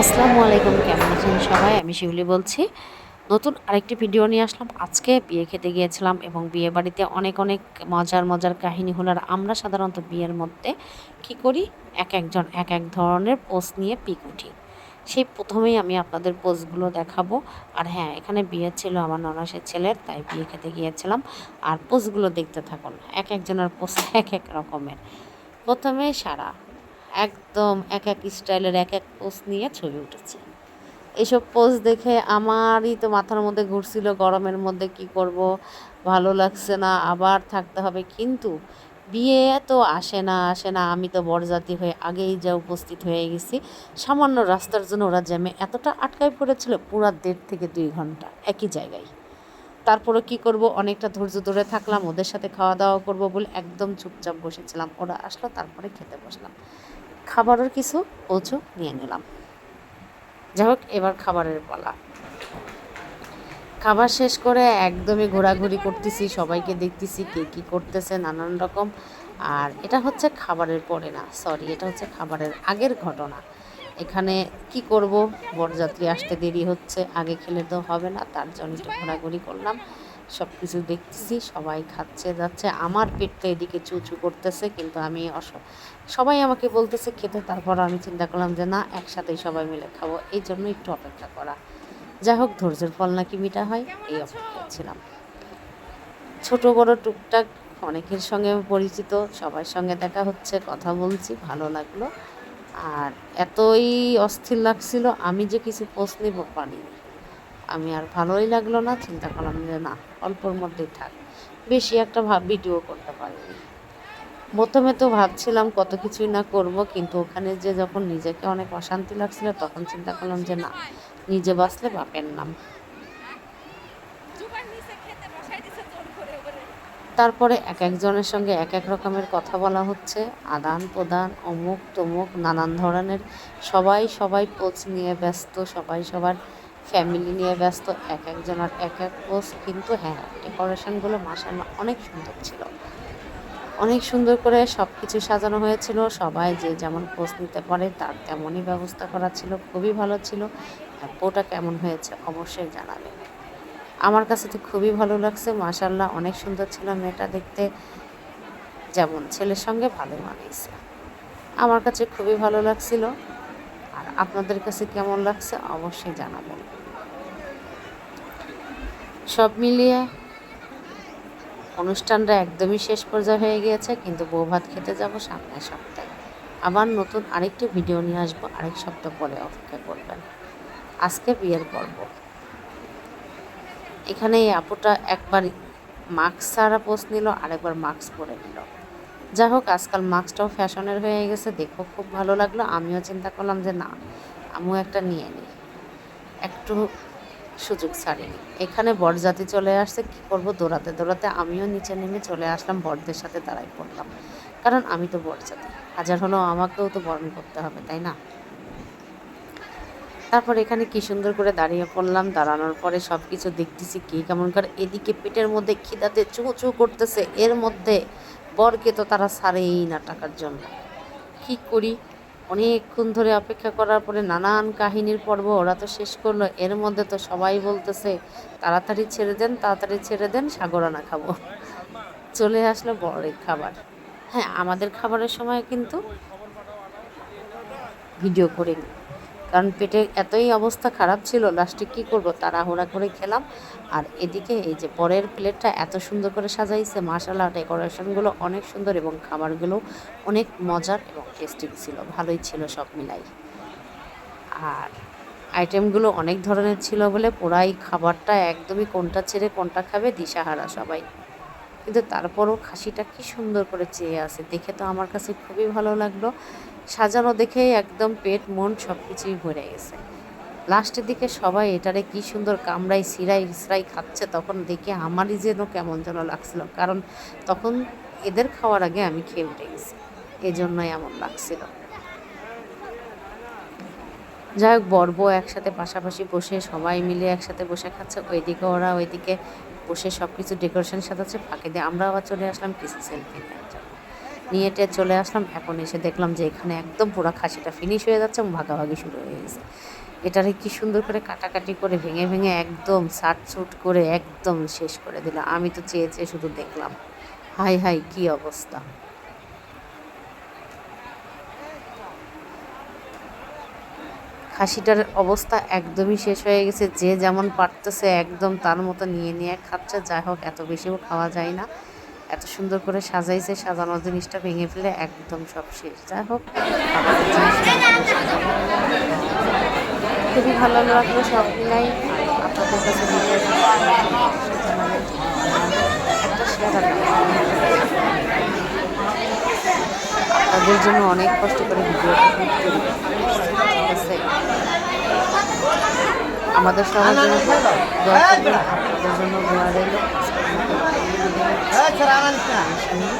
আসসালামু আলাইকুম, কেমন আছেন সবাই? আমি শিউলি বলছি। নতুন আরেকটি ভিডিও নিয়ে আসলাম। আজকে বিয়ে খেতে গিয়েছিলাম এবং বিয়ে বাড়িতে অনেক অনেক মজার মজার কাহিনী হলো আর আমরা সাধারণত বিয়ের মধ্যে কি করি? এক একজন, এক এক ধরনের পোস্ট নিয়ে পিক উঠি। সেই প্রথমেই আমি আপনাদের পোস্টগুলো দেখাবো। আর হ্যাঁ এখানে বিয়ে ছিল আমার ননাসের ছেলের তাই বিয়ে খেতে গিয়েছিলাম। আর পোস্টগুলো দেখতে থাকুন। এক একজনের পোস্ট এক এক রকমের। প্রথমে সারা। একদম এক এক স্টাইলের এক এক পোজ নিয়ে ছবি উঠেছে। এইসব পোজ দেখে আমারই তো মাথার মধ্যে ঘুরছিল, গরমের মধ্যে কি করব, ভালো লাগছে না, আবার থাকতে হবে। কিন্তু বিয়ে তো আসে না আসে না, আমি তো বরজাতি হয়ে আগেই যা উপস্থিত হয়ে গেছি। সামান্য রাস্তার জন্য ওরা জ্যামে এতটা আটকায় পড়েছিল, পুরা দেড় থেকে দুই ঘণ্টা একই জায়গায়। তারপরে কি করব, অনেকটা ধৈর্য ধরে থাকলাম, ওদের সাথে খাওয়া দাওয়া করব বলে একদম চুপচাপ বসেছিলাম। ওরা আসলো, তারপরে খেতে বসলাম। খাবারের কিছু পৌঁছো নিয়ে নিলাম। যাই হোক, এবার খাবারের পালা। খাবার শেষ করে একদমই ঘোরাঘুরি করতেছি, সবাইকে দেখতেছি কে কী করতেছে, নানান রকম। আর এটা হচ্ছে খাবারের পরে না সরি এটা হচ্ছে খাবারের আগের ঘটনা। এখানে কি করব? বরযাত্রী আসতে দেরি হচ্ছে, আগে খেলে তো হবে না, তার জন্য একটু ঘোরাঘুরি করলাম। সব কিছু দেখতেছি সবাই খাচ্ছে যাচ্ছে। আমার পেট তো এদিকে চুচু করতেছে কিন্তু আমি অস সবাই আমাকে বলতেছে খেতে তারপর আমি চিন্তা করলাম যে না একসাথেই সবাই মিলে খাব। এই জন্য একটু অপেক্ষা করা। যাই হোক ধৈর্যের ফল নাকি মিটা হয় এই অপেক্ষা ছিলাম। ছোট বড় টুকটাক অনেকের সঙ্গে পরিচিত সবার সঙ্গে দেখা হচ্ছে কথা বলছি ভালো লাগল। আর এতই অস্থির লাগছিল আমি যে কিছু পোস্ট নিব পারিনি। আমি আর ভালোই লাগল না চিন্তা করলাম যে না অল্পর মধ্যেই থাক। বেশি একটা ভাব ভিডিও করতে পারিনি। প্রথমে তো ভাবছিলাম কত কিছুই না করব কিন্তু ওখানে যে যখন নিজেকে অনেক অশান্তি লাগছিল তখন চিন্তা করলাম যে না নিজে বাঁচলে বাপের নাম। তারপরে এক একজনের সঙ্গে এক এক রকমের কথা বলা হচ্ছে। আদান প্রদান অমুক তমুক নানান ধরনের। সবাই সবাই পোজ নিয়ে ব্যস্ত সবাই সবার ফ্যামিলি নিয়ে ব্যস্ত, এক একজনের এক এক পোজ কিন্তু হ্যাঁ ডেকোরেশনগুলো মাসাল্লাহ অনেক সুন্দর ছিল। অনেক সুন্দর করে সব কিছু সাজানো হয়েছিল, সবাই যে যেমন পোজ নিতে পারে তার তেমনই ব্যবস্থা করা ছিল, খুবই ভালো ছিল। পোটা কেমন হয়েছে অবশ্যই জানাবেন। আমার কাছে তো খুবই ভালো লাগছে মাশাল্লাহ অনেক সুন্দর ছিল মেয়েটা দেখতে। যেমন ছেলের সঙ্গে ভালো মানিয়েছে। আমার কাছে খুবই ভালো লাগছিল। আর আপনাদের কাছে কেমন লাগছে অবশ্যই জানাবেন। সব মিলিয়ে অনুষ্ঠানটা একদমই শেষ পর্যায়ে হয়ে গিয়েছে, কিন্তু বউ ভাত খেতে যাব সামনের সপ্তাহে। আবার নতুন আরেকটি ভিডিও নিয়ে আসব, আরেক সপ্তাহ পরে অপেক্ষা করবেন। আজকে বিয়ের পর্ব। এখানে এই আপুটা একবার মাস্ক ছাড়া পোস্ট নিল, আরেকবার মাস্ক পরে নিল। যাই হোক, আজকাল মাস্কটাও ফ্যাশনের হয়ে গেছে, দেখো খুব ভালো লাগল। আমিও চিন্তা করলাম যে না, আমিও একটা নিয়ে নিই। একটু সুযোগ ছাড়িনি। এখানে বরজাতি চলে আসছে, কি করব? দৌড়াতে দৌড়াতে আমিও নিচে নেমে চলে আসলাম, বরদের সাথে দাঁড়াই পড়লাম। কারণ আমি তো বরজাতি হাজার হলেও আমাকেও তো বরণ করতে হবে, তাই না? তারপর এখানে কি সুন্দর করে দাঁড়িয়ে পড়লাম। দাঁড়ানোর পরে সব কিছু দেখতেছি কি কেমন করে। এদিকে পেটের মধ্যে খিদাতে চু চু করতেছে, এর মধ্যে বরকে তো তারা ছাড়েই না টাকার জন্য। কি করি? অনেকক্ষণ ধরে অপেক্ষা করার পরে নানান কাহিনীর পর্ব ওরা তো শেষ করল। এর মধ্যে তো সবাই বলতেছে, তাড়াতাড়ি ছেড়ে দেন, তাড়াতাড়ি ছেড়ে দেন, সাগরানা খাব। চলে আসলো বরের খাবার। হ্যাঁ আমাদের খাবারের সময় কিন্তু ভিডিও করিনি। কারণ পেটের এতই অবস্থা খারাপ ছিল লাস্টে কী করব? তাড়াহুড়া করে খেলাম। আর এদিকে এই যে পরের প্লেটটা এত সুন্দর করে সাজাইছে মাসালা ডেকোরেশনগুলো অনেক সুন্দর এবং খাবারগুলো অনেক মজার এবং টেস্টি ছিল, ভালোই ছিল সব মিলাই। আর আইটেমগুলো অনেক ধরনের ছিল বলে পুরাই খাবারটা একদমই কোনটা ছেড়ে কোনটা খাবে দিশাহারা সবাই। কিন্তু তারপরও খাসিটা কি সুন্দর করে চেয়ে আছে, দেখে তো আমার কাছে খুবই ভালো লাগল। সাজানো দেখেই একদম পেট, মন সব কিছুই ভরে গেছে। লাস্টের দিকে সবাই, এটারে কি সুন্দর কামড়াই সিরাই সিরাই খাচ্ছে, তখন দেখে আমারই যেন কেমন যেন লাগছিল। কারণ তখন এদের খাওয়ার আগে আমি খেয়ে উঠে গেছি। এই জন্যই এমন লাগছিল। যাই হোক বর্ব একসাথে পাশাপাশি বসে সবাই মিলে একসাথে বসে খাচ্ছে। ওইদিকে ওরা, ওইদিকে বসে সব কিছু ডেকোরেশন সাজাচ্ছে, ফাঁকে দিয়ে আমরা আবার চলে আসলাম কিছু সেলফি নেওয়ার জন্য নিয়ে চলে আসলাম। এখন এসে দেখলাম যে এখানে একদম পুরো খাসিটা ফিনিশ হয়ে যাচ্ছে এবং ভাগাভাগি শুরু হয়ে গেছে। এটারে কি সুন্দর করে কাটাকাটি করে ভেঙে ভেঙে একদম সাট সুট করে একদম শেষ করে দিল। আমি তো চেয়ে চেয়ে শুধু দেখলাম। হাই হাই, কি অবস্থা? খাসিটার অবস্থা একদমই শেষ হয়ে গেছে। যে যেমন পারতেছে একদম তার মতো নিয়ে নিয়ে খাচ্ছে। যাই হোক, এত বেশিও খাওয়া যায় না। এত সুন্দর করে সাজাইছে, সাজানোর জিনিসটা ভেঙে ফেলে একদম সব শেষ। যাই হোক খুবই ভালো লাগল সব মিলাই আপনাদের কাছে শেয়ার আপনাদের জন্য অনেক কষ্ট করে আছে? আমাদের সবার জন্য আপনাদের জন্য দোয়া রইল। হ্যাঁ, স্যার, আনান না। সুন্দর